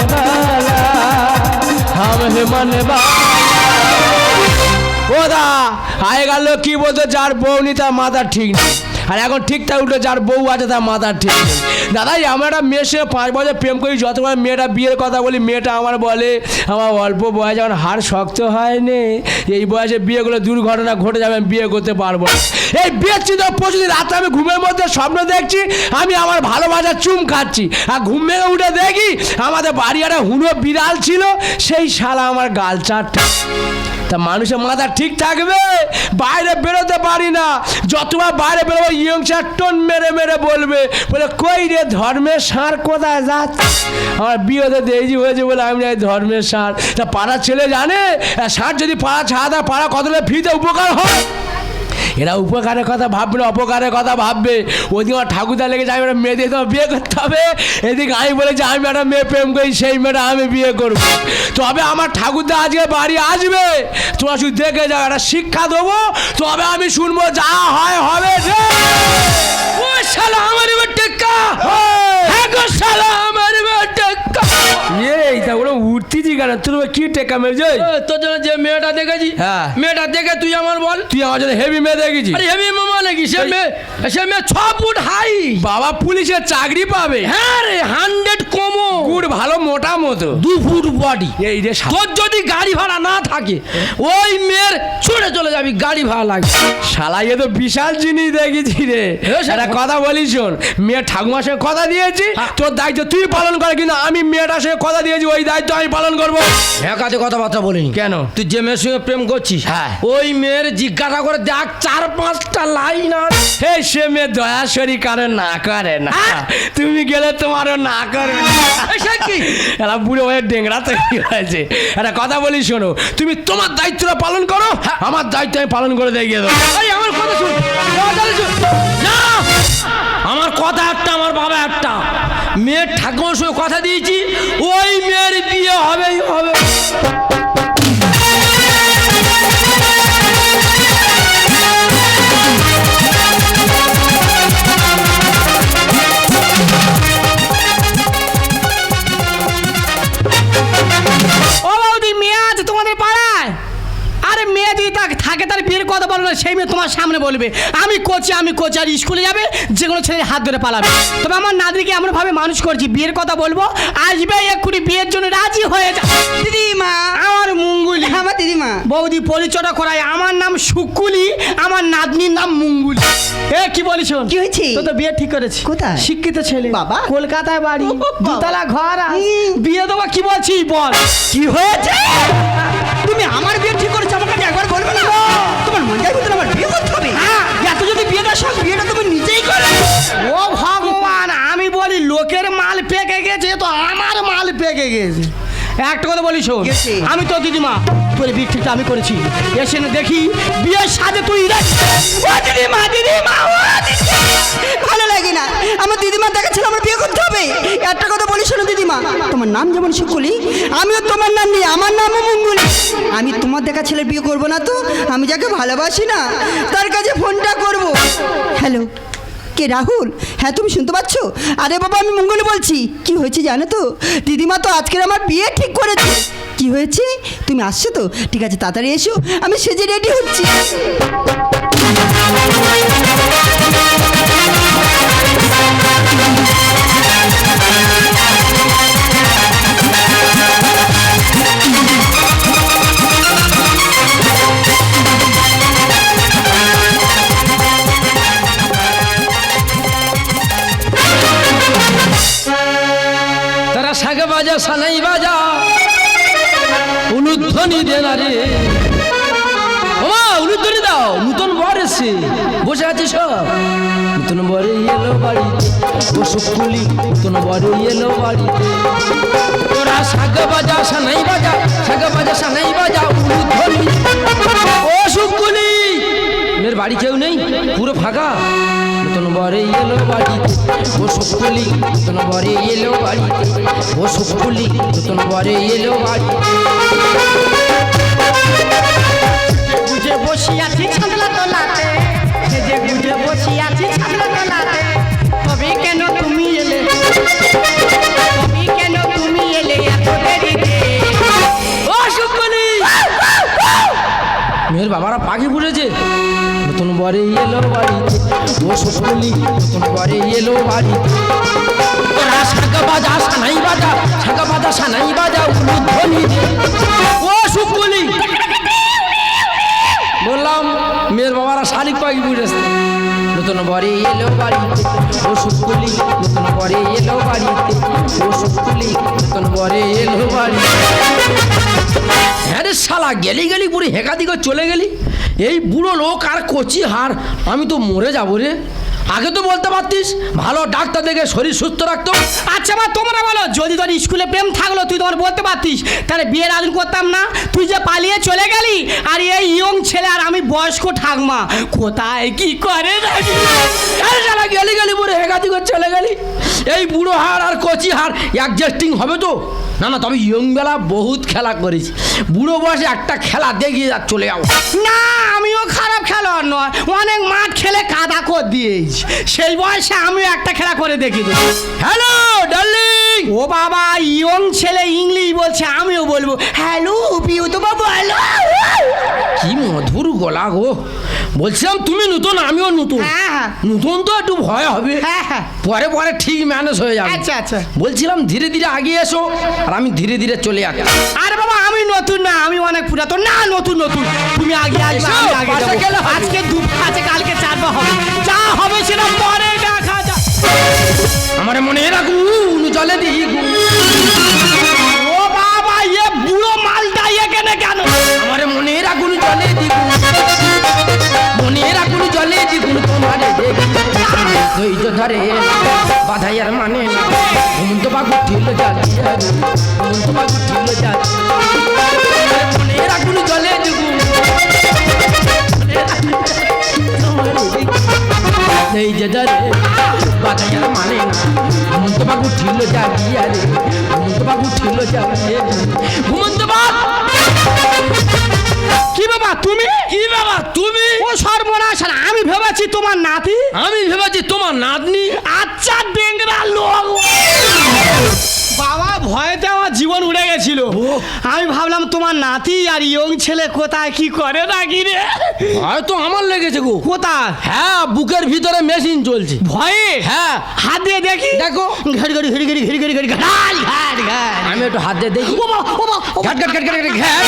वाला हम ही मन वाला ও দা আয় গেল কি বলতো যার বউ নি তার মাথা ঠিক নেই আর এখন ঠিকঠাক উঠে যার বউ আছে তার মাথা ঠিক দাদাই আমার একটা মেয়ের সঙ্গে পাঁচ বছর প্রেম করি যতবার মেয়েটা বিয়ের কথা বলি, মেয়েটা আমার বলে, আমার অল্প বয়স যখন হাড় শক্ত হয়নি, এই বয়সে বিয়ে করলে দুর্ঘটনা ঘটে যাবে, আমি বিয়ে করতে পারব না। এই বিয়ের চিন্তা প্রচুর রাতে আমি ঘুমের মধ্যে স্বপ্ন দেখছি, আমি আমার ভালোবাসার চুম খাচ্ছি। আর ঘুম ভেঙে উঠে দেখি, আমাদের বাড়ি একটা হুনো বিড়াল ছিল, সেই শালা আমার গাল চারটা তা মানুষের মাথা ঠিক থাকবে? বাইরে বেরোতে পারি না। যতবার বাইরে বেরোবো ইয়ংসার টোন মেরে মেরে বলবে, বলে, কই রে ধর্মের সার কোথায় যাচ্ছে? আমার বিয়েতে দেরি হয়েছে বলে আমি এই ধর্মের সার তা পাড়ার ছেলে জানে? সার যদি পাড়া ছাড়া পাড়া কতটা ফিতে উপকার হয়? এরা উপকারের কথা ভাববে না অপকারের কথা ভাববে। ওদিকে আমার ঠাকুরদা লেগে যায় একটা মেয়ে দিয়ে তোমার বিয়ে করতে হবে। এদিকে আমি বলেছি আমি একটা মেয়ে প্রেম করি সেই মেয়েটা আমি বিয়ে করব। তবে আমার ঠাকুরদা আজকে বাড়ি আসবে। তোমরা শুধু দেখে যাও একটা শিক্ষা দেবো। তবে আমি শুনব যা হয় হবে রে ও শালা আমার এবার টেক্কা। হ্যাঁ গো শালা এই ওরা উঠতেছি কেন? তোর কি টেক্কা মেরেছে তোর জন্য যে মেয়েটা দেখেছি হ্যাঁ। মেয়েটা দেখে তুই আমার বল। তুই আমার জন্য হেভি মেয়ে দেখেছিস। আরে হেভি মামা নাকি সে মেয়ে সে মেয়ে ছ ফুট হাই বাবা পুলিশের চাকরি পাবে। হ্যাঁ রে হান্ড্রেড কমো। গুড় ভালো মোটা মতো। দু ফুট বডি এই রে তোর যদি গাড়ি ভাড়া না থাকে ওই মেয়ের ছুটে চলে যাবি গাড়ি ভাড়া লাগবে। শালা এ তো বিশাল জিনিস দেখেছি রে। একটা কথা বলি শোন মেয়ে ঠাকুমার সঙ্গে কথা দিয়েছি হ্যাঁ। তোর দায়িত্ব তুই পালন কর কিন্তু আমি মেয়েটার সঙ্গে কথা দিয়েছি ওই দায়িত্ব আমি পালন করব। একাতে কথাবার্তা বলিনি। কেন? তুই যে মেয়ের সঙ্গে প্রেম করছিস হ্যাঁ। ওই মেয়ের জিজ্ঞাসা করে দেখ চার পাঁচটা লাইন আর হে সে মেয়ে দয়াশরী কারও না করে না। হ্যাঁ? তুমি গেলে তোমারও না করে না। এরা বুড়ো হয়ে ডেংরা তৈরি হয়েছে। একটা কথা বলি শোনো। তুমি তোমার দায়িত্বটা পালন করো আমার দায়িত্ব আমি পালন করে দেখিয়ে দেবো। আমার কথা শুন। আমার কথা একটা আমার বাবা একটা। মেয়ের ঠাকুমার সঙ্গে কথা দিয়েছি ওই মেয়ের বিয়ে হবেই হবে। থাকে তার বিয়ের কথা বলো না সেই মেয়ে তোমার সামনে বলবে আমি কোচি আমি কোচি আর স্কুলে যাবে যে কোনো ছেলের হাত ধরে পালাবে। তবে আমার নাদিকে এমনভাবে মানুষ করছি বিয়ের কথা বলব আসবে এক্ষুনি বিয়ের জন্য রাজি হয়ে যা। দিদিমা আমার মুঙ্গুলি। আমার দিদিমা বৌদি পরিচয়টা করায় আমার নাম শুকুলি আমার নাতনির নাম মুঙ্গুলি। এ কি বলিস কি হয়েছে? তো তো বিয়ে ঠিক করেছি। কোথায়? শিক্ষিত ছেলে। বাবা। কলকাতায় বাড়ি। দুতলা ঘর বিয়ে দেবো কি বলছি বল। কি হয়েছে? তুমি আমার বিয়ে ঠিক করেছ আমাকে একবার বলবে না? বিয়েটা সব বিয়েটা তুমি নিজেই করো। ও ভগবান, আমি বলি লোকের মাল পেকে গেছে তো আমার মাল পেকে গেছে। একটা কথা বলি শোন। গেছে। আমি তো দিদিমা। তোর বিয়ে ঠিকটা আমি করেছি। এসে না দেখি বিয়ের সাজে তুই দিদিমা দিদিমা ভালো লাগে না। আমার দিদিমা দেখাচ্ছিল আমার বিয়ে করতে হবে। একটা কথা বলি শোনো দিদিমা। তোমার নাম যেমন শুকুলি আমিও তোমার নাম নিয়ে আমার নামও মঙ্গুলি। আমি তোমার দেখা ছেলে বিয়ে করব না তো। আমি যাকে ভালোবাসি না তার কাছে ফোনটা করব। হ্যালো। কে রাহুল? হ্যাঁ তুমি শুনতে পাচ্ছ? আরে বাবা, আমি মঙ্গলে বলছি। কি হয়েছে জানো তো? দিদিমা তো আজকের আমার বিয়ে ঠিক করেছে। কি হয়েছে? তুমি আসছো তো? ঠিক আছে, তাড়াতাড়ি এসো। আমি সেজে রেডি হচ্ছি। উলুধ্বনি দে না রে। ওমা উলুধ্বনি দাও, নতুন বর এসে বসে আছে সব নতুন বরে এলো বাড়িতে ও কুলি নতুন বরে এলো বাড়িতে। তোরা শাগ বাজা, সানাই বাজা শাগ বাজা, সানাই বাজা উলুধ্বনি ও শুকুলি মেয়ের বাড়ি কেউ নেই? পুরো ফাঁকা? নতুন বরে এলো বাড়ি, ও সুকুলি নতুন বরে এলো বাড়ি, ও সুকুলি নতুন বরে এলো বাড়ি। বুঝে বসি আছি, ছাদলা তলাতে। পাখি ফুটেছে নতুন বরে এলো বাড়িতে ও সকলি নতুন বরে এলো বাড়িতে তোরা শাঁখা বাজা, সানাই বাজা শাঁখা বাজা, সানাই বাজা, উলুধ্বনি। ও সকলি, বললাম মেয়ের বাবারা শালিক পাখি বুঝেছে। নতুন বরে এলো বাড়িতে, ওষুধ সুকুলি নতুন বরে এলো বাড়িতে, ওষুধ সুকুলি নতুন বরে এলো বাড়িতে। হ্যাঁ রে শালা, গেলি গেলি বুড়ি, হেঁকা দিকে চলে গেলি। এই বুড়ো লোক আর কচি হার আমি তো মরে যাব রে। আগে তো বলতে পারতিস, ভালো ডাক্তার দেখে শরীর সুস্থ রাখতো আচ্ছা মা তোমরা বলো, যদি তোর স্কুলে প্রেম থাকল, তুই তোমার বলতে পারতিস, তাহলে বিয়ের আয়োজন করতাম না? তুই যে পালিয়ে চলে গেলি, আর এই ইয়ং ছেলে আর আমি বয়স্ক ঠাকমা, কোথায় কি করে গেলি গেলি পুরো হেঁকা দিকে চলে গেলি। এই বুড়ো হাড় আর কচি হাড় অ্যাডজাস্টিং হবে তো? না না তবে ইয়ং বেলা বহুত খেলা করেছি বুড়ো বয়সে একটা খেলা দেখিয়ে আর চলে যাব না আমিও খারাপ খেলোয়াড় নয়। অনেক মাঠ খেলে কাদা করে দিয়েছি। সেই বয়সে আমিও একটা খেলা করে দেখি তো। হ্যালো ডার্লিং ও বাবা ইয়ং ছেলে ইংলিশ বলছে আমিও বলব। হ্যালো পিউ তো বাবু হ্যালো কি মধুর গলা গো। বলছিলাম তুমি নতুন আমিও নতুন। হ্যাঁ হ্যাঁ। নতুন তো একটু ভয় হবে। হ্যাঁ হ্যাঁ। পরে পরে ঠিক ম্যানেজ হয়ে যাবে। আচ্ছা আচ্ছা। বলছিলাম ধীরে ধীরে আগিয়ে এসো আর আমি ধীরে ধীরে চলে যাচ্ছি আরে বাবা আমি নতুন না আমি অনেক পুরাতন। না নতুন নতুন। তুমি আগে হবে। আজকে দু আছে কালকে চারবা হবে। যা হবে সেটা পরে দেখা যা আমার মনে রাখুন জলে দিই ও বাবা এ বুড়ো মালটা এখানে কেন? আমার মনে রাখুন জলে দ্বিগুণ ধৈর্য ধরে বাধাই আর মানে না। ঘুমন্ত বাবু ঠিল যাচ্ছি ঘুমন্ত বাবু ঠিল যাচ্ছি মনে রাখুন জলে দ্বিগুণ ধৈর্য ধরে বাধাই আর মানে না। ঘুমন্ত বাবু ঠিল যাচ্ছি আরে ঘুমন্ত বাবু ঠিল যাচ্ছে ঘুমন্ত বাবু কি বাবা তুমি? কি বাবা তুমি? ও সর্বনাশ আমি ভেবেছি তোমার নাতি। আমি ভেবেছি তোমার নাতনি। আচ্ছা ডেংরা লোক। বাবা ভয়েতে আমার জীবন উড়ে গেছিল। আমি ভাবলাম তোমার নাতি আর ইয়ং ছেলে কোথায়? কি করে নাকি রে? হয়তো আমার লেগেছে গো। কোথায়? হ্যাঁ বুকের ভিতরে মেশিন চলছে। ভয়ে? হ্যাঁ। হাত দিয়ে দেখি। দেখো। ঘড়ি ঘড়ি ঘড়ি ঘড়ি ঘড়ি ঘড়ি ঘড়ি। ঘাট আমি একটু হাত দিয়ে দেখি। ও বাবা, ও বাবা, ও বাবা। ঘাট ঘাট ঘাট ঘাট ঘাট ঘাট।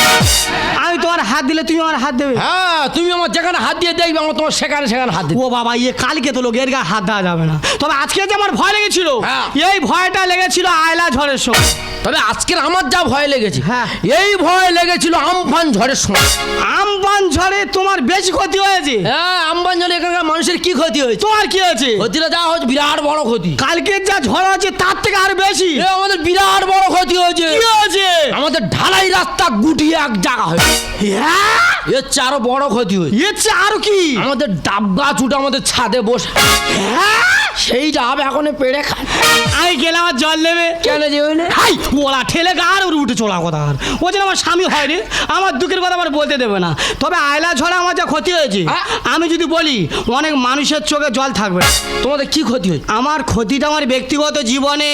আমি তোমার হাত দিলে তুমি আমার হাত দেবে। হ্যাঁ তুমি আমার যেখানে হাত দিয়ে দেখবে আমার তোমার সেখানে সেখানে হাত দিবে। ও বাবা ইয়ে কালকে তো লোকের গায়ে হাত দেওয়া যাবে না। তবে আজকে যে আমার ভয় লেগেছিল হ্যাঁ। এই ভয়টা লেগেছিল আয়লা ঝড়ের সময় তবে আজকের আমার যা ভয় লেগেছে হ্যাঁ। এই ভয় লেগেছিল আমফান ঝড়ের সময়। আমপান ঝড়ে তোমার বেশি ক্ষতি হয়েছে? হ্যাঁ আমফান ঝড়ে এখানকার মানুষের কি ক্ষতি হয়েছে? তোমার কি হয়েছে? ক্ষতিটা যা হচ্ছে বিরাট বড় ক্ষতি। কালকের যা ঝড় আছে তার থেকে আর বেশি। আমাদের বিরাট বড় ক্ষতি হয়েছে। কি হয়েছে? আমাদের ঢালাই রাস্তা গুটিয়ে এক জায়গা হয়েছে। হ্যাঁ? এর চেয়ে আরও বড় ক্ষতি হয়েছে। এর চেয়ে আর কি? আমাদের ডাব গাছ উঠে আমাদের ছাদে বসে। হ্যাঁ? সেই ডাব এখন পেড়ে খায়। আমি গেলাম আর জল নেবে। কেন যে হাই ওলা ঠেলে গার ওর উঠে চলা কথা আর। ও যেন আমার স্বামী হয় রে আমার দুঃখের কথা আমার বলতে দেবে না। তবে আয়লা ঝড়ে আমার যা ক্ষতি হয়েছে হ্যাঁ? আমি যদি বলি অনেক মানুষের চোখে জল থাকবে। তোমাদের কি ক্ষতি হয়েছে? আমার ক্ষতিটা আমার ব্যক্তিগত জীবনে।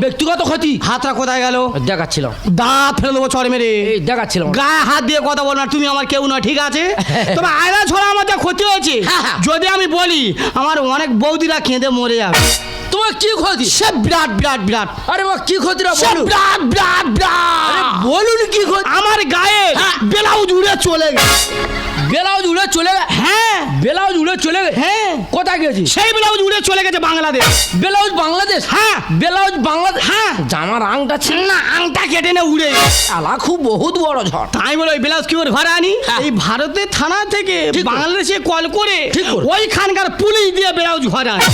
ব্যক্তিগত ক্ষতি? হাতটা কোথায় গেল? দেখাচ্ছিলাম। দাঁত ফেলে দেবো চড় মেরে। এই দেখাচ্ছিলাম। গায়ে হাত দিয়ে কথা বল না তুমি আমার কেউ না ঠিক আছে? তবে আয়লা ছড়া আমার যা ক্ষতি হয়েছে হ্যাঁ, হ্যাঁ। যদি আমি বলি আমার অনেক বৌদিরা কেঁদে মরে যাবে। তোমার কি ক্ষতি? সে বিরাট বিরাট বিরাট। আরে বা কি ক্ষতিটা বলুন? বিরাট বিরাট বিরাট। বলুন কি ক্ষতি? আমার গায়ে হ্যাঁ। ব্লাউজ উড়ে চলে গেছে। ব্লাউজ উড়ে চলে গে- হ্যাঁ। ব্লাউজ উড়ে চলে গে- হ্যাঁ। কোথায় গেছি সেই ব্লাউজ উড়ে চলে গেছে বাংলাদেশ। ব্লাউজ বাংলাদেশ? হ্যাঁ। ব্লাউজ বাংলাদেশ? হ্যাঁ। জামার আংটা ছিল না আংটা কেটে না উড়ে। আলা খুব বহুত বড় ঝড়। তাই বলে ওই ব্লাউজ কি করে ঘরে আনি? হ্যাঁ। এই ভারতের থানা থেকে বাংলাদেশে কল করে। ওইখানকার পুলিশ দিয়ে ব্লাউজ ঘরে আনি।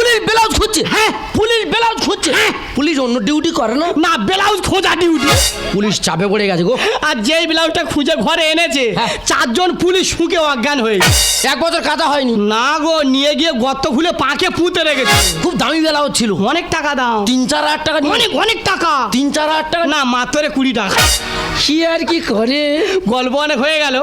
পুলিশ ব্লাউজ খুঁজছে। হ্যাঁ। পুলিশ ব্লাউজ খুঁজছে। হ্যাঁ। পুলিশ অন্য ডিউটি করে না? না ব্লাউজ খোঁজা ডিউটি পুলিশ চাপে পড়ে গেছে গো। আর যেই ব্লাউজটা খুঁজে ঘরে এনেছে হ্যাঁ। চারজন পুলিশ শুকে অজ্ঞান হয়ে এক বছর কাটা হয়নি। না গো নিয়ে গিয়ে গর্ত খুলে পাকে পুঁতে রেখেছে। খুব দামি ব্লাউজ ছিল। অনেক টাকা দাও। তিন চার হাজার টাকা অনেক অনেক টাকা। তিন চার হাজার টাকা না মাত্র কুড়ি টাকা। কি আর কি করে? গল্প অনেক হয়ে গেল।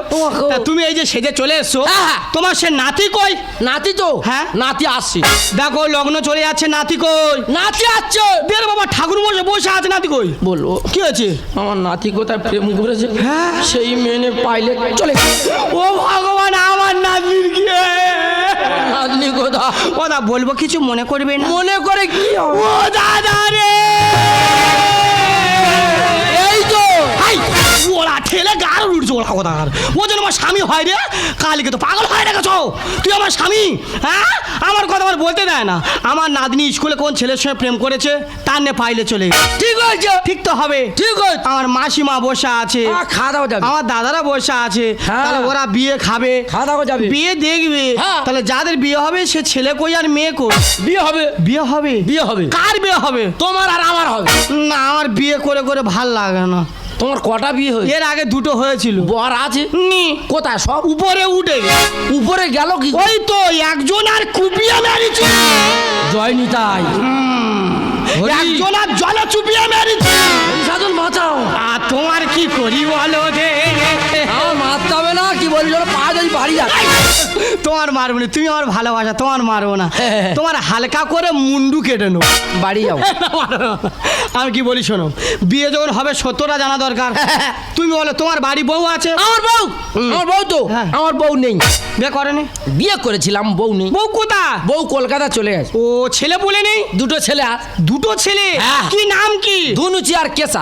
তুমি এই যে সেজে চলে এসছো হ্যাঁ, হ্যাঁ। তোমার সে নাতি কই? নাতি তো। হ্যাঁ। নাতি আসছে। দেখো লগ্ন চলে যাচ্ছে নাতি কই? নাতি আসছে। বের বাবা ঠাকুর বসে বসে আছে নাতি কই? বলব। কি হয়েছে? আমার নাতি কোথায় প্রেম করেছে? হ্যাঁ। সেই মেনে পাইলে চলে ও ভগবান আমার নাতির কি নাতনি কোথা ওদা বলব কিছু মনে করবে না? মনে করে কি? ও দাদা রে! এই তো। ওরা ঠেলে গার উঠছে ওরা কথা ও আমার স্বামী হয় রে? কালকে তো পাগল হয়ে রেখেছ। তুই আমার স্বামী? হ্যাঁ? আমার কথা আমার বলতে দেয় না। আমার নাতনি স্কুলে কোন ছেলের সঙ্গে প্রেম করেছে তার নে পাইলে চলে ঠিক হয়েছে। ঠিক তো হবে। ঠিক হয়েছে। আমার মাসিমা বসে আছে। খাওয়া দাওয়া যাবে। আমার দাদারা বসে আছে। হ্যাঁ। তাহলে ওরা বিয়ে খাবে। খাওয়া দাওয়া যাবে। বিয়ে দেখবে। হ্যাঁ। তাহলে যাদের বিয়ে হবে সে ছেলে কই আর মেয়ে কই? বিয়ে হবে। বিয়ে হবে? বিয়ে হবে। কার বিয়ে হবে? তোমার আর আমার হবে। না আমার বিয়ে করে করে ভালো লাগে না। তোমার কটা বিয়ে হয়েছে? এর আগে দুটো হয়েছিল। বর আছে? নি। কোথায় সব? উপরে উঠে উপরে গেল কি ওই তো একজন আর কুপিয়া মেরেছে জয় নিতাই হরি। একজন জলে চুপিয়ে মেরেছে। সাধন বাঁচাও। আর তোমার কি করি বলো দে আমার মারতে হবে না কি বলি যেন পা যাই বাড়ি তোমার মারবো না তুমি আমার ভালোবাসা তোমার মারবো না। হ্যাঁ। তোমার হালকা করে মুন্ডু কেটে নেব। বাড়ি যাও। আমি কি বলি শোনো বিয়ে যখন হবে সত্যটা জানা দরকার। তুমি বলো তোমার বাড়ি বউ আছে? আমার বউ? আমার বউ তো? হ্যাঁ। আমার বউ নেই। বিয়ে করেনি? বিয়ে করেছিলাম বউ নেই। বউ কোথা বউ কলকাতা চলে গেছে। ও ছেলে বলে নেই? দুটো ছেলে আর দুটো ছেলে? হ্যাঁ। কি নাম কি? ধুনুচি আর কেসা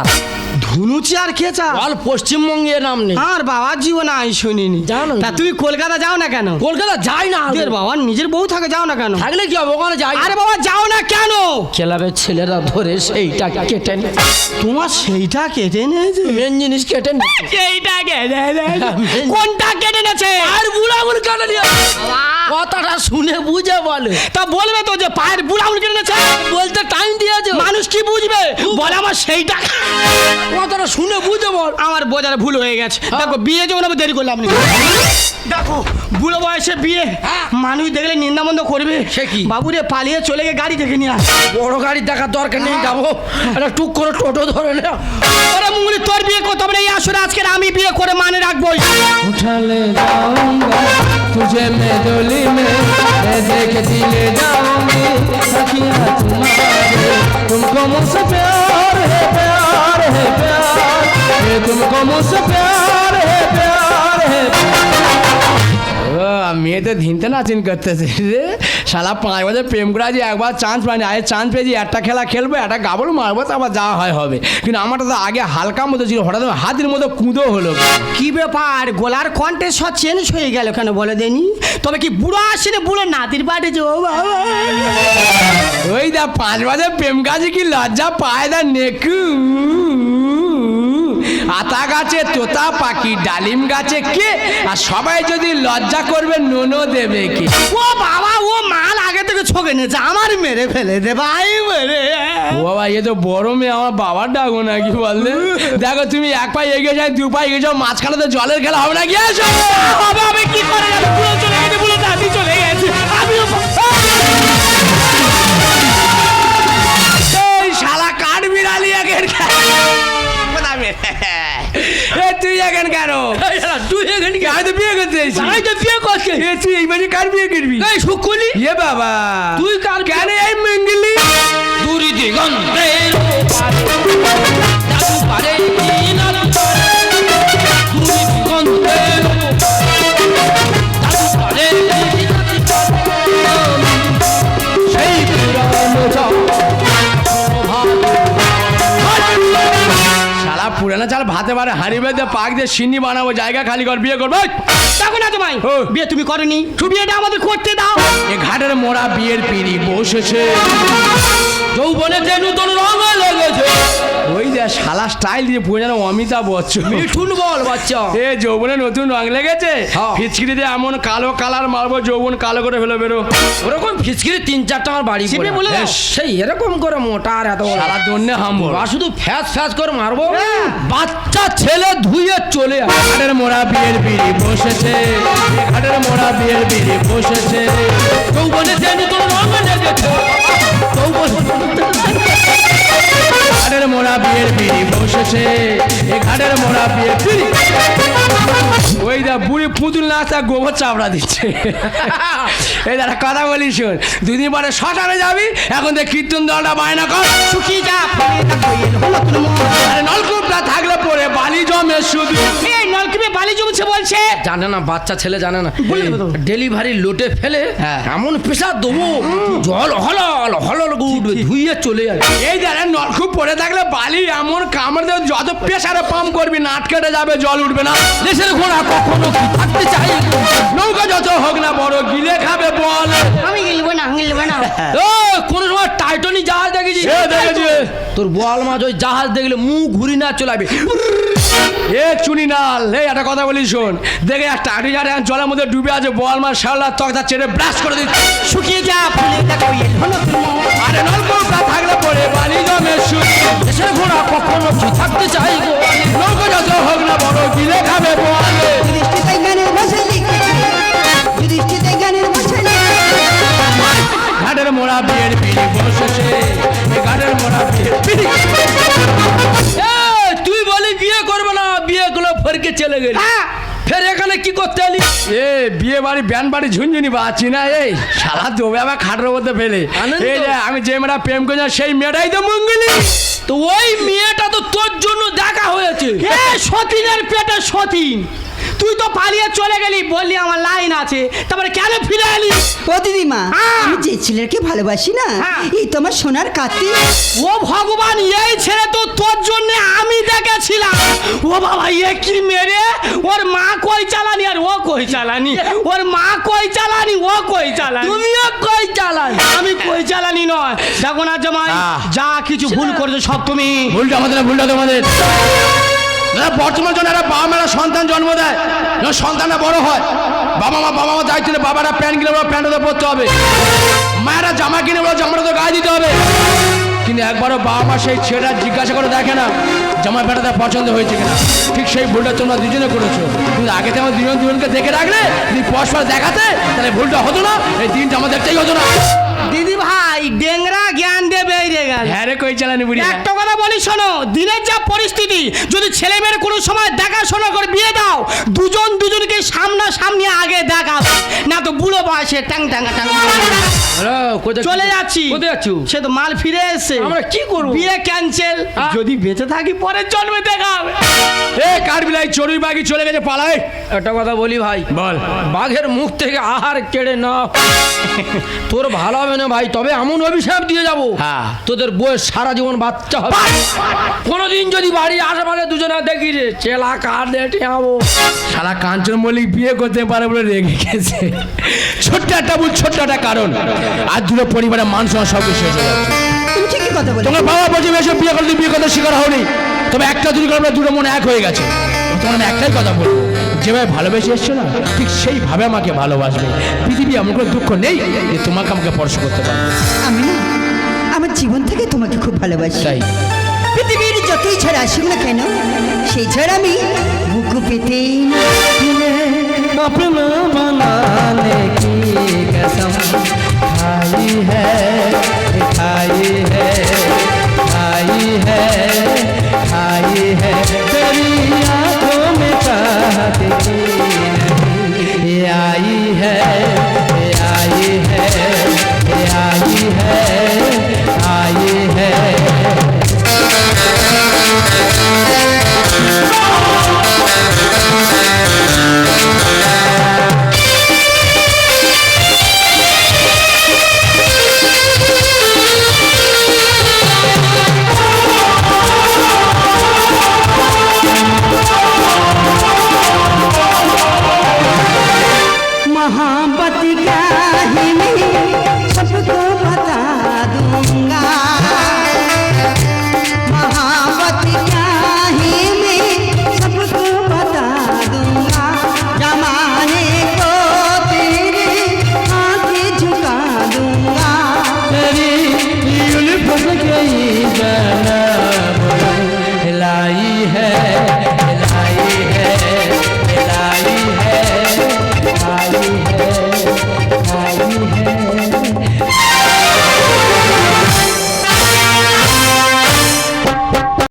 ধুনুচি আর খেচা অল পশ্চিমবঙ্গের নাম নেই। আর বাবার জীবন আই শুনিনি। জানো তা তুমি কলকাতা যাও না কেন? কলকাতা যাই না। দের বাবা নিজের বউ থাকে যাও না কেন? থাকলে কি হবে? ওখানে যাই। আরে বাবা যাও না কেন? ক্লাবের ছেলেরা ধরে সেইটা কেটে নে। তোমার সেইটা কেটে নিয়েছে মেন জিনিস কেটে নে। সেইটা কেটে নিয়েছে কোনটা কেটে নেছে আর বুড়া বুড়ি কেটে নিয়ে কথাটা শুনে বুঝে বলে। তা বলবে তো যে পায়ের বুড়া উল কেটে নেছে বলতে টাইম দিয়েছে। মানুষ কি বুঝবে? বলে আমার সেইটা কথাটা শুনে বুঝতে বল আমার বোঝার ভুল হয়ে গেছে। হ্যাঁ। দেখো বিয়ে যখন আমি দেরি করলাম দেখো বুড়ো বয়সে বিয়ে হ্যাঁ। মানুষ দেখলে নিন্দাবন্ধ করবে। সে কি? বাবুরে পালিয়ে চলে গিয়ে গাড়ি দেখে নিয়ে আস বড় গাড়ি দেখার দরকার নেই হ্যাঁ। যাব। একটা টুক করে টোটো ধরে নেওয়া ওরা তোর বিয়ে করতে হবে এই আসলে আজকে আমি বিয়ে করে মানে রাখব। উঠালে তুঝে মে দলি মে। দেখে দিলে है प्यार। है प्यार तुमको मुझसे प्यार है प्यार है। ও মেয়ে তো ধিনতে নাচিন করতেছে। রে শালা পাঁচ বছর প্রেম করে আছি একবার চান্স পাইনি। আগে চান্স পেয়েছি একটা খেলা খেলব একটা গাবল মারবো তো আবার যাওয়া হয় হবে। কিন্তু আমারটা তো আগে হালকা মতো ছিল হঠাৎ হাতের মতো কুঁদো হলো। কি ব্যাপার? গোলার কণ্ঠে সব চেঞ্জ হয়ে গেল কেন বলে দেনি? তবে কি বুড়ো আসেনি বুড়ো নাতির বাড়ি যে? ও বাবা। ওই দা পাঁচ বছর প্রেম কাজে কি লজ্জা পায় দা নেকু। আতা গাছে তোতা পাখি ডালিম গাছে কে? আর সবাই যদি লজ্জা করবে নোনো দেবে কে? ও বাবা ও মাল আগে থেকে ছকে নিয়েছে আমার মেরে ফেলে দে ভাই মেরে। ও বাবা এ তো বড় মেয়ে আমার বাবার ডাকো নাকি বললে? দেখো তুমি এক পায়ে এগিয়ে যাও দু পায়ে এগিয়ে যাও মাঝখানে তো জলের খেলা হবে না কি আসো হবে আমি কি করে যাব? চলে এখন কেন? তুই এখানে আমি তো বিয়ে করতে এসেছি আমি তো বিয়ে করতে এসেছি এই মানে কার বিয়ে করবি? এই শুকুলি এ বাবা। তুই কার কেন এই মঙ্গলি? দূরি দিগন্তের জাদু ভাতে ভারে হাড়ি বেঁধে পাক দিয়ে সিন্নি বানাবো জায়গা খালি কর বিয়ে করব দেখো না তোমায়। বিয়ে তুমি করনি এটা আমাদের করতে দাও। এ ঘাটের মোড়া বিয়ের পিড়ি বসেছে। যৌবনে যে নতুন রঙ লেগেছে। ওই যে শালা স্টাইল দিয়ে পুরো যেন অমিতাভ বচ্চন। মিঠুন বল বাচ্চা এ যৌবনে নতুন রং লেগেছে? হ্যাঁ। ফিচকিরি দিয়ে এমন কালো কালার মারবো যৌবন কালো করে ফেলে বেরো। ওরকম ফিচকিরি তিন চারটা আমার বাড়ি পড়ে বলে সেই এরকম করে মোটা আর এত বড়। সারা দন্যে হাম্বল। বা শুধু ফ্যাস ফ্যাস করে মারবো? হ্যাঁ। বাচ্চা ছেলে ধুয়ে চলে। ঘাটের মোড়া বিয়ের বিড়ি বসেছে। ঘাটের মোড়া বিয়ের বিড়ি বসেছে। যৌবনে দেনি তোর বিড়ি এ ঘাটের মোড়া বিয়ের বিড়ি পুতুল নাচা গোবর চাপড়া দিচ্ছে। এই দাঁড়া কথা বলি শোন। দুদিন পরে শ্মশানে যাবি এখন দেখ কীর্তন দলটা বায়না কর। শুকিয়ে যা হলো। আরে নলকূপটা থাকলে পরে বালি জমে শুধু। এই নলকূপে বালি জমছে বলছে। জানে না বাচ্চা ছেলে জানে না। ডেলিভারি লোটে ফেলে হ্যাঁ। এমন প্রেশার দেবো জল হলল হলল করে উঠবে ধুইয়ে চলে যাবে। এই দাঁড়া নলকূপ পরে থাকলে বালি এমন কামড় দেবে যত প্রেসারে পাম্প করবি নাট কেটে যাবে জল উঠবে না। দেশের ঘোড়া কখনো থাকতে চাই। নৌকা যত হোক না বড় গিলে খাবে বল। আমি না গিলবো না। ও কোন সময় টাইটনি জাহাজ দেখেছি এ দেখেছি। তোর বল মাছ ওই জাহাজ দেখলে মুখ ঘুরি না চলাবে। এ চুনি নাল এই একটা কথা বলি শোন। দেখে একটা আটি যারে জলের মধ্যে ডুবে আছে শালা তকটা চেড়ে ব্রাশ করে দিচ্ছে। শুকিয়ে যা ফুলে তা কোয়েল হলো তোর। আরে নলকূপটা থাকলে পরে বালি জমে শুধু দেশের ঘোড়া কখনো কি থাকতে চাই গো? নৌকা যত হোক না বড় গিলে খাবে মোড়া বিয়ের বিড়ি বসেছে এ ঘাটের মোড়া বিয়ের এ, তুই বলি বিয়ে করবে না বিয়ে গুলো ফেরকে চলে গেলি। হ্যাঁ। ফের এখানে কি করতে এলি? এ বিয়ে বাড়ি ব্যান বাড়ি ঝুনঝুনি বাচ্চি না এই শালা দেবে আবার খাটের মধ্যে ফেলে। এই যে আমি যে মেয়েটা প্রেম করেছি সেই মেয়েটাই তো মঙ্গলি। তো ওই মেয়েটা তো তোর জন্য দেখা হয়েছে। এ সতীনের পেটে সতীন। তুই তো পালিয়ে চলে গেলি বললি আমার লাইন আছে তারপরে কেন ফিরে এলি? ও দিদিমা হ্যাঁ। আমি যে ছেলেকে ভালোবাসি না হ্যাঁ। এই তোমার সোনার কাতি। ও ভগবান এই ছেলে তো তোর জন্য আমি দেখেছিলাম। ও বাবা এ কি মেরে? ওর মা কই চালানি? আর ও কই চালানি? ওর মা কই চালানি? ও কই চালানি? তুমিও কই চালাই আমি কই চালানি নয়। দেখো না জামাই আহ। যা কিছু ভুল করেছ সব তুমি। ভুলটা আমাদের না, ভুলটা তোমাদের। বর্তমান জন্য একটা বাবা মারা সন্তান জন্ম দেয় যখন সন্তানটা বড় হয়। বাবা মা বাবা মা দায়িত্ব বাবারা প্যান্ট কিনে বলো প্যান্টটা পরতে হবে। মায়েরা জামা কিনে বলো, জামাটা তো গায়ে দিতে হবে। কিন্তু একবারও বাবা মা সেই ছেলেটা জিজ্ঞাসা করে দেখে না, জামা প্যান্টটা পছন্দ হয়েছে কিনা। ঠিক সেই ভুলটা তোমরা দুজনে করেছ। কিন্তু আগে তো আমার দুজন দুজনকে দেখে রাখলে, যদি পরস্পর দেখাতে, তাহলে ভুলটা হতো না, এই দিনটা আমার দেখতেই হতো না। দিদি ভাই ডেংরা জ্ঞান দিয়ে বেরিয়ে গেল। হ্যাঁ রে কই চালানি বুড়ি একটা কথা বলি শোনো দিনের যা পরিস্থিতি যদি ছেলে মেয়ের কোনো সময় দেখাশোনা করে বিয়ে দাও দুজন দুজনকে সামনা সামনি আগে দেখা না তো বুড়ো বয়সে ট্যাং ট্যাং ট্যাং চলে যাচ্ছি। কোথায় যাচ্ছ? সে তো মাল ফিরে এসছে। আমরা কি করব? বিয়ে ক্যান্সেল যদি বেঁচে থাকি পরে জন্মে দেখা হবে এ কার বিলাই চড়ুই বাগি চলে গেছে পালায় একটা কথা বলি ভাই। বল। বাঘের মুখ থেকে আহার কেড়ে না তোর ভালো হবে না ভাই তবে এমন অভিশাপ দিয়ে যাব। হ্যাঁ। তোদের বয়স সারা জীবন বাচ্চা হবে। কোনোদিন যদি বাড়ি আশেপাশে দুজনে দেখি রে চেলা কার দেটে যাব শালা কাঞ্চন মল্লিক বিয়ে করতে পারে বলে রেগে গেছে। ছোট্ট একটা বুঝ ছোট্ট একটা কারণ। আর দুটো পরিবারের মান সম্মান সব কিছু হয়ে যাচ্ছে। তুমি ঠিকই কথা বলে তোমার বাবা বলছে এসব বিয়ে করতে বিয়ে করতে শিকার হওনি। তবে একটা দুটো করে দুটো মনে এক হয়ে গেছে। তোমার আমি একটাই কথা বলব। যেভাবে ভালোবেসে এসছো না ঠিক সেইভাবে আমাকে ভালোবাসবে পৃথিবী এমন কোনো দুঃখ নেই যে তোমাকে আমাকে স্পর্শ করতে পারবে আমি না আমার জীবন থেকে তোমাকে খুব ভালোবাসি তাই পৃথিবীর যতই ঝড় আসুক না কেন সেই ঝড় আমি বুকু পেতেই अपना बनाने की कसम खाई है खाई है खाई है आज क्या ही नहीं सबको पता